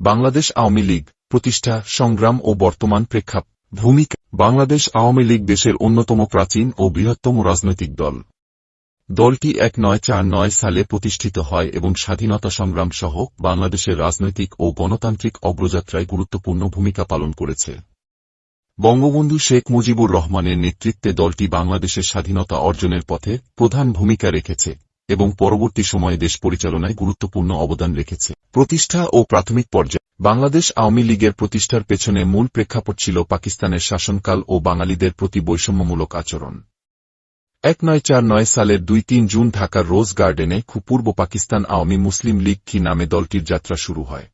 বাংলাদেশ আওয়ামী লীগ, প্রতিষ্ঠা, সংগ্রাম ও বর্তমান প্রেক্ষাপ, ভূমিকা, বাংলাদেশ আওয়ামী লীগ দেশের অন্যতম প্রাচীন ও বৃহত্তম রাজনৈতিক দল। দলটি এক নয় চার নয় সালে প্রতিষ্ঠিত হয় এবং স্বাধীনতা সংগ্রাম সহ বাংলাদেশের রাজনৈতিক ও গণতান্ত্রিক অগ্রযাত্রায় গুরুত্বপূর্ণ ভূমিকা পালন করেছে। বঙ্গবন্ধু শেখ মুজিবুর রহমানের নেতৃত্বে দলটি বাংলাদেশের স্বাধীনতা অর্জনের পথে প্রধান ভূমিকা রেখেছে। এবং পরবর্তী সময়ে দেশ পরিচালনায় গুরুত্বপূর্ণ অবদান রেখেছে। প্রতিষ্ঠা ও প্রাথমিক পর্যায়ে বাংলাদেশ আওয়ামী লীগের প্রতিষ্ঠার পেছনে মূল প্রেক্ষাপট ছিল পাকিস্তানের শাসনকাল ও বাঙালিদের প্রতি বৈষম্যমূলক আচরণ। এক নয় চার নয় সালের দুই তিন জুন ঢাকার রোজ গার্ডেনে পূর্ব পাকিস্তান আওয়ামী মুসলিম লীগ কি নামে দলটির যাত্রা শুরু হয়।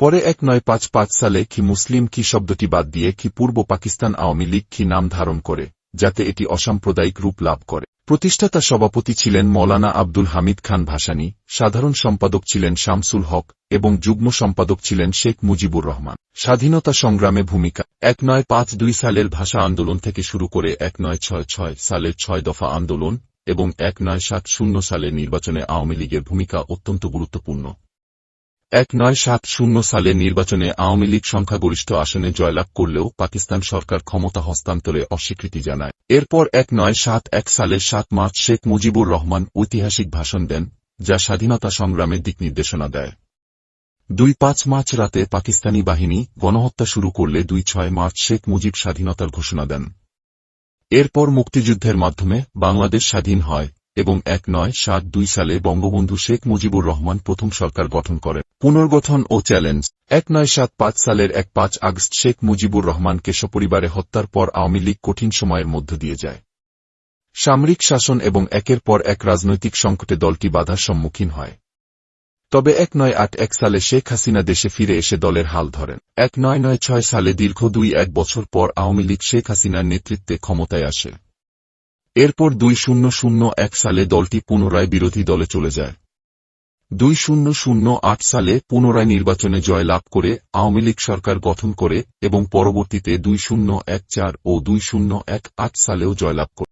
পরে এক নয় পাঁচ পাঁচ সালে কি মুসলিম কি শব্দটি বাদ দিয়ে কি পূর্ব পাকিস্তান আওয়ামী লীগ কি নাম ধারণ করে, যাতে এটি অসাম্প্রদায়িক রূপ লাভ করে। প্রতিষ্ঠাতা সভাপতি ছিলেন মৌলানা আব্দুল হামিদ খান ভাসানী, সাধারণ সম্পাদক ছিলেন শামসুল হক, এবং যুগ্ম সম্পাদক ছিলেন শেখ মুজিবুর রহমান। স্বাধীনতা সংগ্রামে ভূমিকা, এক নয় পাঁচ দুই সালের ভাষা আন্দোলন থেকে শুরু করে এক নয় ছয় ছয় সালের ছয় দফা আন্দোলন, এবং এক নয় সাত শূন্য সালের নির্বাচনে আওয়ামী লীগের ভূমিকা অত্যন্ত গুরুত্বপূর্ণ। এক নয় সাত শূন্য সালের নির্বাচনে আওয়ামী লীগ সংখ্যাগরিষ্ঠ আসনে জয়লাভ করলেও পাকিস্তান সরকার ক্ষমতা হস্তান্তরে অস্বীকৃতি জানায়। এরপর এক নয় সাত এক সালের সাত মার্চ শেখ মুজিবুর রহমান ঐতিহাসিক ভাষণ দেন, যা স্বাধীনতা সংগ্রামের দিক নির্দেশনা দেয়। দুই পাঁচ মার্চ রাতে পাকিস্তানি বাহিনী গণহত্যা শুরু করলে দুই ছয় মার্চ শেখ মুজিব স্বাধীনতার ঘোষণা দেন। এরপর মুক্তিযুদ্ধের মাধ্যমে বাংলাদেশ স্বাধীন হয় এবং এক নয় সাত দুই সালে বঙ্গবন্ধু শেখ মুজিবুর রহমান প্রথম সরকার গঠন করেন। পুনর্গঠন ও চ্যালেঞ্জ। এক নয় সাত পাঁচ সালের এক পাঁচ আগস্ট শেখ মুজিবুর রহমানকে সপরিবারে হত্যার পর আওয়ামী লীগ কঠিন সময়ের মধ্য দিয়ে যায়। সামরিক শাসন এবং একের পর এক রাজনৈতিক সংকটে দলটি বাধার সম্মুখীন হয়। তবে এক নয় আট এক সালে শেখ হাসিনা দেশে ফিরে এসে দলের হাল ধরেন। এক নয় নয় ছয় সালে দীর্ঘ দুই এক বছর পর আওয়ামী লীগ শেখ হাসিনার নেতৃত্বে ক্ষমতায় আসে। এরপর দুই শূন্য শূন্য এক সালে দলটি পুনরায় বিরোধী দলে চলে যায়। দুই শূন্য শূন্য আট সালে পুনরায় নির্বাচনে জয় লাভ করে আওয়ামী লীগ সরকার গঠন করে এবং পরবর্তীতে দুই শূন্য এক চার ও দুই শূন্য এক আট সালেও জয়লাভ করে।